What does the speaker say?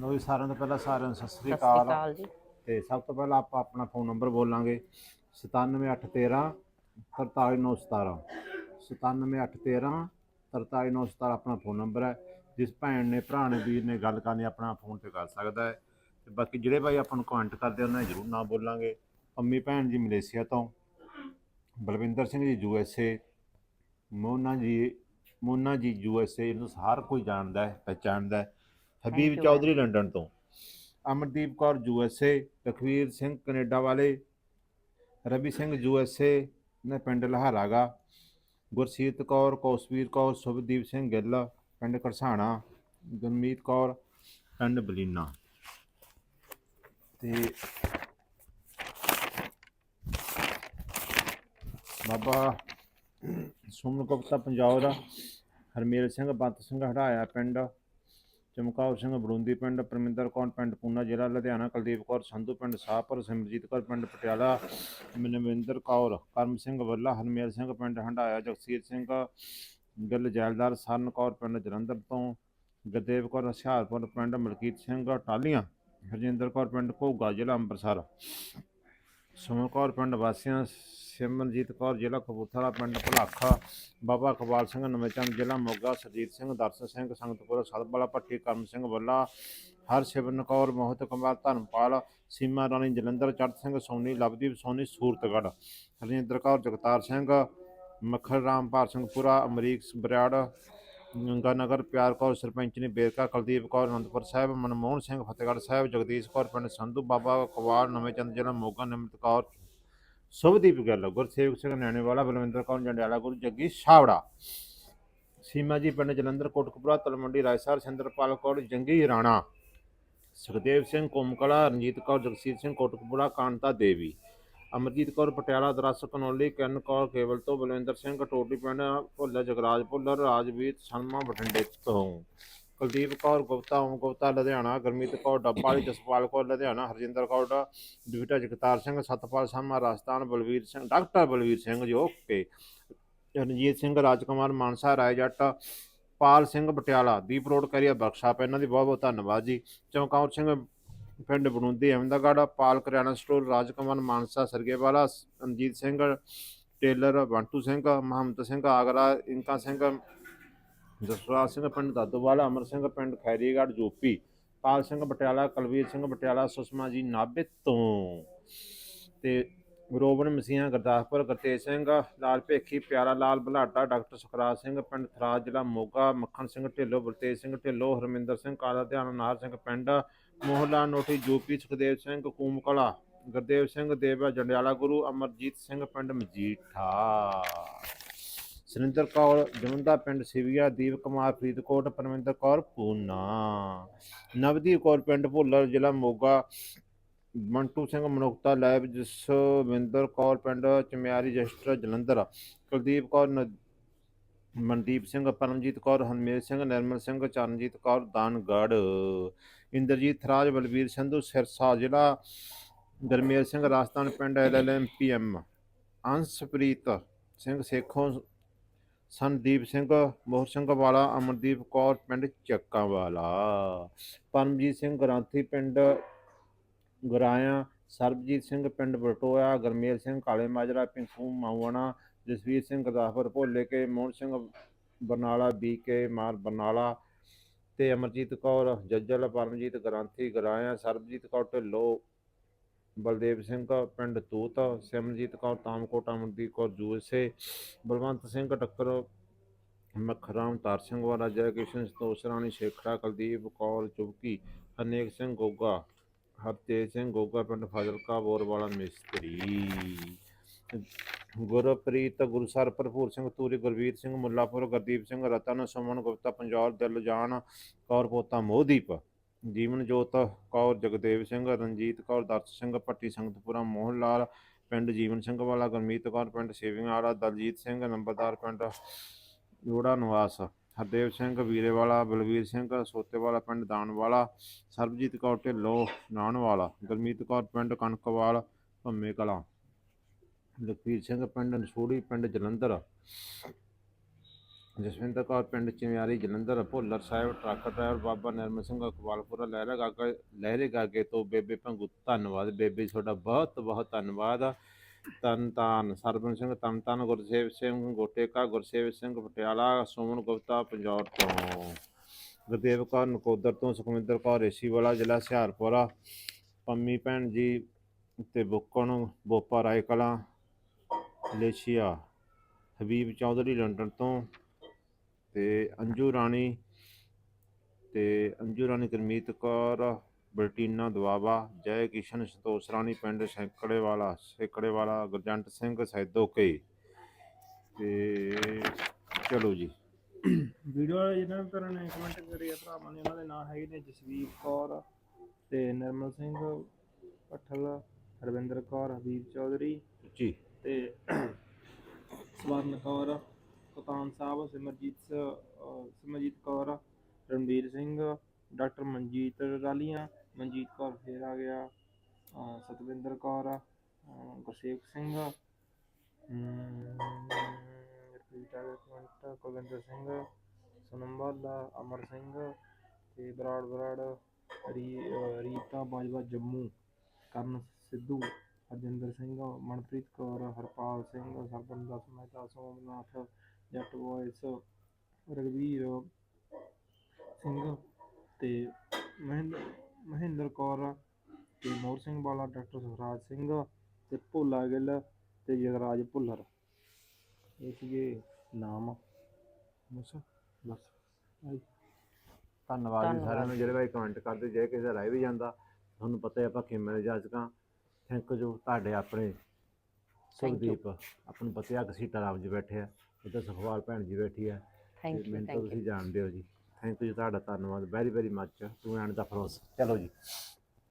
ਲੋ ਜੀ ਸਾਰਿਆਂ ਤੋਂ ਪਹਿਲਾਂ ਸਾਰਿਆਂ ਨੂੰ ਸਤਿ ਸ੍ਰੀ ਸਤਿ ਸ਼੍ਰੀ ਅਕਾਲ। ਜੀ। ਤੇ ਸਭ ਤੋਂ ਪਹਿਲਾਂ ਆਪਾਂ ਆਪਣਾ ਫੋਨ ਨੰਬਰ ਬੋਲਾਂਗੇ 97813 43917 97813 43917 ਆਪਣਾ ਫੋਨ ਨੰਬਰ ਹੈ ਜਿਸ ਭੈਣ ਨੇ ਭਰਾ ਨੇ ਵੀਰ ਨੇ ਗੱਲ ਕਰਨੀ ਆਪਣਾ ਫੋਨ ਤੇ ਕਰ ਸਕਦਾ ਹੈ। ਤੇ ਬਾਕੀ ਜਿਹੜੇ ਭਾਈ ਆਪਾਂ ਨੂੰ ਕਮੈਂਟ ਕਰਦੇ ਉਹਨਾਂ ਨੂੰ ਜ਼ਰੂਰ ਨਾ ਬੋਲਾਂਗੇ। ਅੰਮੀ ਭੈਣ ਜੀ ਮਲੇਸ਼ੀਆ ਤੋਂ ਬਲਵਿੰਦਰ ਸਿੰਘ ਜੀ ਯੂ ਐਸ ਏ ਮੋਨਾ ਜੀ ਮੋਨਾ ਜੀ ਯੂ ਐਸ ਏ ਇਹਨੂੰ ਹਰ ਕੋਈ ਜਾਣਦਾ ਹੈ ਪਹਿਚਾਣਦਾ ਹੈ। ਹਬੀਬ you, ਚੌਧਰੀ ਲੰਡਨ ਤੋਂ। Amardeep Kaur U S A Lakhvir Singh Canada ਵਾਲੇ Ravi Singh U S A ਨੇ ਪਿੰਡ ਲਹਾਰਾਗਾ ਗੁਰਸੀਤ ਕੌਰ ਕੌਸਵੀਰ ਕੌਰ ਸੁਭਦੀਪ ਸਿੰਘ ਗਿੱਲ ਪਿੰਡ ਕਰਸਾਣਾ ਗੁਰਮੀਤ ਕੌਰ ਪਿੰਡ ਬਲੀਨਾ। ਤੇ ਬਾਬਾ ਸੁਮਨ ਗੁਪਤਾ ਪੰਜਾਬ ਦਾ ਹਰਮੇਲ ਸਿੰਘ ਬੰਤ ਸਿੰਘ ਹੜਾਇਆ ਪਿੰਡ। ਚਮਕੌਰ ਸਿੰਘ ਬੜੂੰਦੀ ਪਿੰਡ, ਪਰਮਿੰਦਰ ਕੌਰ ਪਿੰਡ, ਪੂਨਾ ਜ਼ਿਲ੍ਹਾ ਲੁਧਿਆਣਾ, ਕੁਲਦੀਪ ਕੌਰ ਸੰਧੂ ਪਿੰਡ, ਸਾਹਪੁਰ, ਸਿਮਰਜੀਤ ਕੌਰ ਪਿੰਡ, ਪਟਿਆਲਾ, ਮਨਵਿੰਦਰ ਕੌਰ, ਕਰਮ ਸਿੰਘ ਵੱਲਾ, ਹਰਮੇਲ ਸਿੰਘ ਪਿੰਡ ਹੰਡਾਇਆ ਜਗਸੀਰ ਸਿੰਘ, ਗਿੱਲ ਜੈਲਦਾਰ, ਸਰਨ ਕੌਰ ਪਿੰਡ, ਜਲੰਧਰ ਤੋਂ, ਗੁਰਦੇਵ ਕੌਰ, ਹੁਸ਼ਿਆਰਪੁਰ ਪਿੰਡ, ਮਲਕੀਤ ਸਿੰਘ ਟਾਲੀਆਂ ਹਰਜਿੰਦਰ ਕੌਰ ਪਿੰਡ, ਘੋਗਾ ਜ਼ਿਲ੍ਹਾ ਅੰਮ੍ਰਿਤਸਰ। ਸੁਮਨ ਕੌਰ ਪਿੰਡ ਵਾਸੀਆਂ ਸਿਮਰਜੀਤ ਕੌਰ ਜ਼ਿਲ੍ਹਾ ਕਪੂਰਥਲਾ ਪਿੰਡ ਭਲਾਖਾ, ਬਾਬਾ ਇਕਬਾਲ ਸਿੰਘ ਨਵੇਂਚੰਦ ਜ਼ਿਲ੍ਹਾ ਮੋਗਾ, ਸਰਜੀਤ ਸਿੰਘ, ਦਰਸ਼ਨ ਸਿੰਘ, ਸੰਗਤਪੁਰ ਸਤਬਾਲਾ ਭੱਟੀ, ਕਰਮ ਸਿੰਘ ਵੱਲਾ ਹਰਸ਼ਿਵਨ ਕੌਰ, ਮੋਹਿਤ ਕੁਮਾਰ ਧਰਮਪਾਲ, ਸੀਮਾ ਰਾਣੀ, ਜਲੰਧਰ ਚੜ੍ਹ ਸਿੰਘ, ਸੋਨੀ, ਲਵਦੀਪ ਸੋਨੀ, ਸੂਰਤਗੜ੍ਹ ਹਰਜਿੰਦਰ ਕੌਰ, ਜਗਤਾਰ ਸਿੰਘ ਮੱਖਰ ਰਾਮ, ਭਾਰ ਸਿੰਘ ਪੁਰਾ, ਅਮਰੀਕ ਬਰਿਆੜ ਗੰਗਾਨਗਰ ਪਿਆਰ ਕੌਰ ਸਰਪੰਚਨੀ ਬੇਰਕਾ, ਕੁਲਦੀਪ ਕੌਰ, ਅਨੰਦਪੁਰ ਸਾਹਿਬ, ਮਨਮੋਹਨ ਸਿੰਘ, ਫਤਿਹਗੜ੍ਹ ਸਾਹਿਬ, ਜਗਦੀਸ਼ ਕੌਰ, ਪਿੰਡ ਸੰਧੂ, ਬਾਬਾ ਕਵਾਲ ਨਵੇਂਚੰਦ ਜ਼ਿਲ੍ਹਾ, ਮੋਗਾ ਨਿਮਰਤ ਕੌਰ। ਸੁਭਦੀਪ ਗਿੱਲ, ਗੁਰਸੇਵਕ ਸਿੰਘ ਨੈਣੇਵਾਲਾ, ਬਲਵਿੰਦਰ ਕੌਰ, ਜੰਡਿਆਲਾ ਗੁਰੂ, ਜੱਗੀ ਛਾਵੜਾ। ਸੀਮਾ ਜੀ, ਪਿੰਡ ਜਲੰਧਰ, ਕੋਟਕਪੁਰਾ ਤਲਮੰਡੀ ਰਾਜਸਰ ਸਿੰਦਰਪਾਲ ਕੌਰ, ਜੰਗੀ, ਰਾਣਾ। ਸੁਖਦੇਵ ਸਿੰਘ, ਕੋਮਕਲਾ, ਰਣਜੀਤ ਕੌਰ ਜਗਸੀਰ ਸਿੰਘ, ਕੋਟਕਪੁਰਾ, ਕਾਂਤਾ ਦੇਵੀ। ਅਮਰਜੀਤ ਕੌਰ ਪਟਿਆਲਾ ਦਰਸ ਕਨੌਲੀ ਕਿਰਨ ਕੌਰ ਕੇਵਲ ਤੋਂ, ਬਲਵਿੰਦਰ ਸਿੰਘ ਟੋਟੀ ਪਿੰਡ ਭੁੱਲਰ ਜਗਰਾਜ ਭੁੱਲਰ ਰਾਜਵੀਰ ਸ਼ਰਮਾ ਬਠਿੰਡੇ ਤੋਂ। Kuldeep Kaur Gupta, Om Gupta, Ludhiana, Gurmeet Kaur Dabwali, Jaspal Kaur Ludhiana, Harjinder Kaur ਡਿਵੀਟਾ Jagtar Singh, Satpal Sharma, Rajasthan, Balvir Singh, doctor Balvir Singh ji, okay. Ranjit Singh, Rajkumar Mansa, Rai Jatt, Pal Singh Patiala, Deep road ਕਰੀਆ ਵਰਕਸ਼ਾਪ ਇਹਨਾਂ ਦੀ ਬਹੁਤ ਬਹੁਤ ਧੰਨਵਾਦ ਜੀ। ਚਮਕੌਰ ਸਿੰਘ ਪਿੰਡ ਬਨੂੰਦੀ ਅਹਿਮਦਾਗੜ੍ਹ ਪਾਲ ਕਰਿਆਣਾ ਸਟੋਰ ਰਾਜਕੁਮਾਰ ਮਾਨਸਾ, ਸਰਗੇਵਾਲਾ ਰਣਜੀਤ ਸਿੰਘ, ਟੇਲਰ, ਬੰਟੂ ਸਿੰਘ ਮੁਹੰਮਦ ਸਿੰਘ, ਆਗਰਾ, ਇੰਕਾ ਸਿੰਘ, ਜਸਰਾਜ ਸਿੰਘ, ਪਿੰਡ ਦਾਦੋਵਾਲਾ, ਅਮਰ ਸਿੰਘ, ਪਿੰਡ ਖੈਰੀਗੜ੍ਹ ਯੂਪੀ ਪਾਲ ਸਿੰਘ ਪਟਿਆਲਾ ਕੁਲਵੀਰ ਸਿੰਘ ਪਟਿਆਲਾ ਸੁਸ਼ਮਾ ਜੀ, ਨਾਭੇ ਤੋਂ। ਤੇ ਰੋਬਨ ਮਸੀਹਾ, ਗੁਰਦਾਸਪੁਰ, ਗੁਰਤੇਜ ਸਿੰਘ, ਲਾਲ ਭੇਖੀ, ਪਿਆਰਾ ਲਾਲ ਬਲਾਡਾ ਡਾਕਟਰ ਸੁਖਰਾਜ ਸਿੰਘ, ਪਿੰਡ ਥਰਾਜ, ਜ਼ਿਲ੍ਹਾ ਮੋਗਾ, ਮੱਖਣ ਸਿੰਘ ਢਿੱਲੋਂ ਬਲਤੇਜ ਸਿੰਘ ਢਿੱਲੋਂ, ਹਰਮਿੰਦਰ ਸਿੰਘ, ਕਾਲਾ ਧਿਆਨ ਨਾਰ ਸਿੰਘ, ਪਿੰਡ ਮੋਹਲਾ ਨੋਟੀ ਯੂਪੀ ਸੁਖਦੇਵ ਸਿੰਘ, ਕੂਮਕਲਾ, ਗੁਰਦੇਵ ਸਿੰਘ, ਦੇਵਾ ਜੰਡਿਆਲਾ ਗੁਰੂ, ਅਮਰਜੀਤ ਸਿੰਘ, ਪਿੰਡ ਮਜੀਠਾ। ਸੁਰਿੰਦਰ ਕੌਰ ਜਮੰਦਾ ਪਿੰਡ ਸਿਵੀਆ, ਦੀਪ ਕੁਮਾਰ, ਫਰੀਦਕੋਟ, ਪਰਮਿੰਦਰ ਕੌਰ, ਪੂਨਾ। ਨਵਦੀਪ ਕੌਰ, ਪਿੰਡ ਭੁੱਲਰ, ਜ਼ਿਲ੍ਹਾ ਮੋਗਾ। ਮੰਟੂ ਸਿੰਘ ਮਨੁੱਖਤਾ ਲੈਬ, ਜਸਵਿੰਦਰ ਕੌਰ, ਪਿੰਡ ਚਮਿਆਰੀ, ਰਜਿਸਟਰ, ਜਲੰਧਰ। ਕੁਲਦੀਪ ਕੌਰ, ਨ- ਮਨਦੀਪ ਸਿੰਘ, ਪਰਮਜੀਤ ਕੌਰ, ਹਰਮੇਲ ਸਿੰਘ, ਨਿਰਮਲ ਸਿੰਘ, ਚਰਨਜੀਤ ਕੌਰ, ਦਾਨਗੜ੍ਹ। ਇੰਦਰਜੀਤ ਥਰਾਜ ਬਲਵੀਰ ਸੰਧੂ, ਸਿਰਸਾ ਜ਼ਿਲ੍ਹਾ, ਗਰਮੇਲ ਸਿੰਘ, ਰਾਜਸਥਾਨ ਪਿੰਡ, ਐਲਐਲਐਮਪੀਐਮ। ਅੰਸ਼ਪ੍ਰੀਤ ਸਿੰਘ ਸੇਖੋਂ, ਸੰਦੀਪ ਸਿੰਘ, ਮੋਹਰ ਸਿੰਘ ਵਾਲਾ ਅਮਰਦੀਪ ਕੌਰ, ਪਿੰਡ ਚੱਕਾਂ ਵਾਲਾ ਪਰਮਜੀਤ ਸਿੰਘ ਗ੍ਰਾਂਥੀ ਪਿੰਡ ਗੁਰਾਇਆ, ਸਰਬਜੀਤ ਸਿੰਘ ਪਿੰਡ ਬਟੋਇਆ, ਗਰਮੇਲ ਸਿੰਘ ਕਾਲੇ ਮਾਜਰਾ, ਪਿੰਕੂ ਮਾਉਣਾ ਜਸਵੀਰ ਸਿੰਘ ਗੁਰਦਾਸਪੁਰ ਭੋਲੇ ਕੇ, ਮੋਹਨ ਸਿੰਘ ਬਰਨਾਲਾ, ਬੀ ਕੇ ਮਾਰ ਬਰਨਾਲਾ ਤੇ ਅਮਰਜੀਤ ਕੌਰ, ਜੱਜਲ, ਪਰਮਜੀਤ ਗ੍ਰਾਂਥੀ, ਗਰਾਇਆ, ਸਰਬਜੀਤ ਕੌਰ, ਢਿੱਲੋਂ, ਬਲਦੇਵ ਸਿੰਘ, ਪਿੰਡ ਤੂਤ, ਸਿਮਰਜੀਤ ਕੌਰ, ਤਾਮਕੋਟ ਅਮਰਦੀਪ ਕੌਰ, ਜੂਸੇ, ਬਲਵੰਤ ਸਿੰਘ ਟੱਕਰ ਮਖਰਾਮ, ਤਾਰ ਸਿੰਘ ਵਾਲਾ ਜੈ ਕਿਸ਼ਨ ਸੰਤੋਸ਼ ਰਾਣੀ, ਸ਼ੇਖੜਾ, ਕੁਲਦੀਪ ਕੌਰ, ਚੁਬਕੀ ਅਨੇਕ ਸਿੰਘ, ਗੋਗਾ, ਹਰਤੇਜ ਸਿੰਘ, ਗੋਗਾ ਪਿੰਡ ਫਾਜ਼ਿਲਕਾ, ਬੋਰਵਾਲਾ, ਮਿਸਤਰੀ। ਗੁਰਪ੍ਰੀਤ ਗੁਰਸਰ ਭਰਪੂਰ ਸਿੰਘ, ਤੂਰੀ ਗੁਰਵੀਰ ਸਿੰਘ, ਮੁੱਲਾਪੁਰ ਗੁਰਦੀਪ ਸਿੰਘ, ਰਤਨ ਸੁਮਨ ਗੁਪਤਾ, ਪੰਜਾਬ ਦਿਲਜਾਨ ਕੌਰ ਪੋਤਾ ਮੋਹਦੀਪ ਜੀਵਨ ਜੋਤ ਕੌਰ ਜਗਦੇਵ ਸਿੰਘ, ਰਣਜੀਤ ਕੌਰ ਦਰਸ਼ ਸਿੰਘ ਪੱਟੀ ਸੰਗਤਪੁਰਾ ਮੋਹਨ ਲਾਲ ਪਿੰਡ ਜੀਵਨ ਸਿੰਘ ਵਾਲਾ, ਗੁਰਮੀਤ ਕੌਰ, ਪਿੰਡ ਸੇਵਿੰਗ ਵਾਲਾ, ਦਲਜੀਤ ਸਿੰਘ, ਨੰਬਰਦਾਰ ਪਿੰਡ ਜੋੜਾ ਨਿਵਾਸ, ਹਰਦੇਵ ਸਿੰਘ ਵੀਰੇਵਾਲਾ ਬਲਵੀਰ ਸਿੰਘ ਸੋਤੇਵਾਲਾ ਪਿੰਡ ਦਾਨਵਾਲਾ ਸਰਬਜੀਤ ਕੌਰ ਢਿੱਲੋਂ ਨਾਨਵਾਲਾ, ਗੁਰਮੀਤ ਕੌਰ ਪਿੰਡ ਕਣਕਵਾਲ, ਭੰਮੇ ਕਲਾਂ। ਲਖਵੀਰ ਸਿੰਘ ਪਿੰਡ, ਨਸੂੜੀ ਪਿੰਡ ਜਲੰਧਰ। ਜਸਵਿੰਦਰ ਕੌਰ ਪਿੰਡ ਚਿਮਿਆਰੀ ਜਲੰਧਰ। ਭੁੱਲਰ ਸਾਹਿਬ, ਟਰੱਕ ਡਰਾਈਵਰ ਬਾਬਾ ਨਿਰਮਲ ਸਿੰਘ ਇਕਬਾਲਪੁਰਾ ਲਹਿਰਾ ਗਾਗਾ, ਲਹਿਰੇ ਗਾਗੇ ਤੋਂ ਬੇਬੇ ਭੰਗੂ, ਧੰਨਵਾਦ ਬੇਬੇ ਤੁਹਾਡਾ ਬਹੁਤ ਬਹੁਤ ਧੰਨਵਾਦ। ਆ ਤਨ ਤਾਨ ਸਰਬਨ ਸਿੰਘ, ਤਨ ਤਨ, ਗੁਰਸੇਵ ਸਿੰਘ, ਗੋਟੇਕਾ, ਗੁਰਸੇਵ ਸਿੰਘ, ਪਟਿਆਲਾ, ਸੁਮਨ ਗੁਪਤਾ, ਪੰਜਾਬ ਤੋਂ। ਗੁਰਦੇਵ ਕੌਰ, ਨਕੋਦਰ ਤੋਂ, ਸੁਖਵਿੰਦਰ ਕੌਰ ਏਸੀਵਾਲਾ ਜ਼ਿਲ੍ਹਾ ਹੁਸ਼ਿਆਰਪੁਰ। ਪੰਮੀ ਭੈਣ ਜੀ ਤੇ ਬੁੱਕਣ, ਬੋਪਾ ਰਾਏ ਕਲਾਂ ਲੇਸ਼ੀਆ ਹਬੀਬ ਚੌਧਰੀ ਲੰਡਨ ਤੋਂ ਤੇ ਅੰਜੂ ਰਾਣੀ ਤੇ ਅੰਜੂ ਰਾਣੀ ਗੁਰਮੀਤ ਕੌਰ ਬਲਟੀਨਾ ਦਵਾਬਾ ਜੈ ਕਿਸ਼ਨ ਸੰਤੋਸ਼ ਰਾਣੀ ਪਿੰਡ ਸੈਂਕੜੇ ਵਾਲਾ ਸੈਂਕੜੇ ਵਾਲਾ ਗੁਰਜੰਟ ਸਿੰਘ ਸੈਦੋਕੇ ਤੇ ਚਲੋ ਜੀ। ਵੀਡੀਓ ਵਾਲੇ ਜਿਹਨਾਂ ਭੈਣਾਂ ਨੇ ਕਮੈਂਟ ਕਰੇ ਆ ਭਰਾਵਾਂ ਨੇ ਉਹਨਾਂ ਦੇ ਨਾਂ ਹੈਗੇ ਨੇ ਜਸਵੀਰ ਕੌਰ ਤੇ ਨਿਰਮਲ ਸਿੰਘ ਪੱਠਲ ਹਰਵਿੰਦਰ ਕੌਰ ਹਬੀਬ ਚੌਧਰੀ ਜੀ। ਤੇ ਸਵਰਨ ਕੌਰ ਕਪਤਾਨ ਸਾਹਿਬ, ਸਿਮਰਜੀਤ ਸ- ਸਿਮਰਜੀਤ ਕੌਰ ਰਣਵੀਰ ਸਿੰਘ, ਡਾਕਟਰ ਮਨਜੀਤ ਰਾਲੀਆਂ, ਮਨਜੀਤ ਕੌਰ ਫੇਰ ਆ ਗਿਆ ਸਤਵਿੰਦਰ ਕੌਰ, ਅਹ ਸਿੰਘ ਰਿਪੀਟ ਕਮੈਂਟ ਕੁਲਵਿੰਦਰ ਸਿੰਘ, ਸਨਮ ਅਮਰ ਸਿੰਘ ਤੇ ਬਰਾੜ ਬਰਾੜ ਰੀਤਾ ਬਾਜਵਾ, ਜੰਮੂ, ਕਰਨ ਸਿੱਧੂ। ਹਰਜਿੰਦਰ ਸਿੰਘ ਮਨਪ੍ਰੀਤ ਕੌਰ ਹਰਪਾਲ ਸਿੰਘ ਸਰਬਨ ਦਾਸ ਮਹਿਤਾ ਸੋਮਨਾਥ ਜੱਟ ਵੌਇਸ ਰਗਵੀਰ ਸਿੰਘ ਤੇ ਮਹਿੰਦ ਮਹਿੰਦਰ ਕੌਰ ਤੇ ਮੋਹਰ ਸਿੰਘ ਵਾਲਾ ਡਾਕਟਰ ਸੁਖਰਾਜ ਸਿੰਘ ਤੇ ਭੋਲਾ ਗਿੱਲ ਤੇ ਜਗਰਾਜ ਭੁੱਲਰ। ਇਹ ਸੀਗੇ ਨਾਮ। ਬਸ। ਧੰਨਵਾਦ ਜੀ। ਸਾਰਿਆਂ ਨੂੰ। ਜਿਹੜੇ ਭਾਈ ਕਮੈਂਟ ਕਰਦੇ ਜੇ ਕਿਸੇ ਦਾ ਰਹਿ ਵੀ ਜਾਂਦਾ ਤੁਹਾਨੂੰ ਪਤਾ ਹੈ ਆਪਾਂ ਕਿਵੇਂ ਜਾਜਕਾਂ ਥੈਂਕ ਯੂ ਤੁਹਾਡੇ ਆਪਣੇ ਸੁਖਦੀਪ ਆਪਾਂ ਨੂੰ ਪਤਾ ਹੈ ਕਿ ਸੀਤਾ ਰਾਮ ਜੀ ਬੈਠੇ ਆ ਇੱਧਰ ਸੁਖਵਾਲ ਭੈਣ ਜੀ ਬੈਠੀ ਆ। ਥੈਂਕ ਯੂ ਮੈਨੂੰ ਤਾਂ ਥੈਂਕ ਯੂ ਤੁਸੀਂ ਜਾਣਦੇ ਹੋ ਜੀ। ਥੈਂਕ ਯੂ ਤੁਹਾਡਾ ਧੰਨਵਾਦ। Very very much to and ਦਾ ਫਰੋਸ ਚਲੋ ਜੀ।